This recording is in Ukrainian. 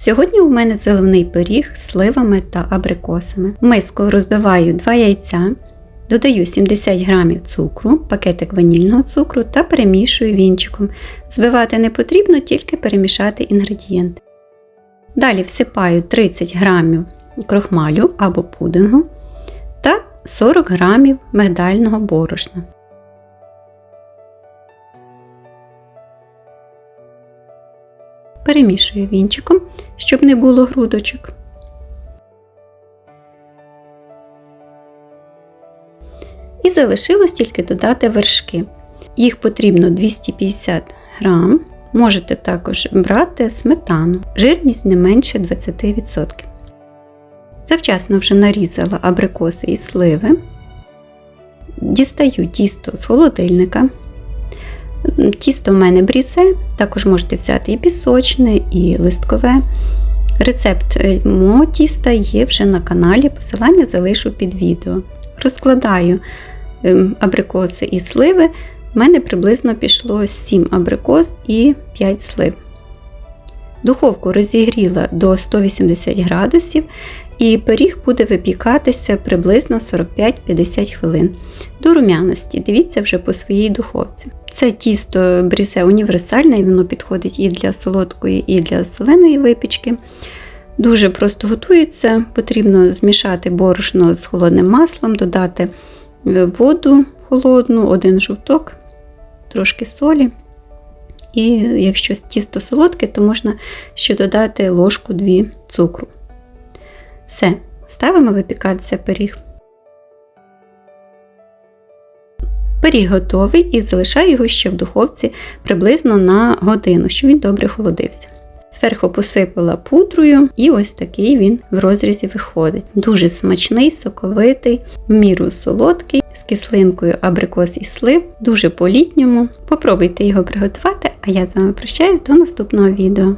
Сьогодні у мене зелений пиріг з сливами та абрикосами. В миску розбиваю 2 яйця, додаю 70 г цукру, пакетик ванільного цукру та перемішую вінчиком. Збивати не потрібно, тільки перемішати інгредієнти. Далі всипаю 30 г крохмалю або пудингу та 40 г мигдального борошна. Перемішую вінчиком, щоб не було грудочок. І залишилось тільки додати вершки. Їх потрібно 250 грам. Можете також брати сметану, жирність не менше 20%. Завчасно вже нарізала абрикоси і сливи. Дістаю тісто з холодильника. Тісто в мене брізе, також можете взяти і пісочне, і листкове. Рецепт е, мого тіста є вже на каналі, посилання залишу під відео. Розкладаю ем, абрикоси і сливи. У мене приблизно пішло 7 абрикос і 5 слив. Духовку розігріла до 180 градусів і пиріг буде випікатися приблизно 45-50 хвилин. До рум'яності, дивіться вже по своїй духовці. Це тісто брізе універсальне, і воно підходить і для солодкої, і для соленої випічки. Дуже просто готується, потрібно змішати борошно з холодним маслом, додати е, воду холодну, один жовток, трошки солі. І якщо тісто солодке, то можна ще додати ложку 2 цукру. Все, ставимо випікатися пиріг. Пиріг готовий і залишаю його ще в духовці приблизно на годину, щоб він добре холодився. Зверху посипала пудрою, і ось такий він в розрізі виходить. Дуже смачний, соковитий, в міру солодкий, з кислинкою абрикос і слив, дуже по-літньому. Попробуйте його приготувати, а я з вами прощаюсь до наступного відео.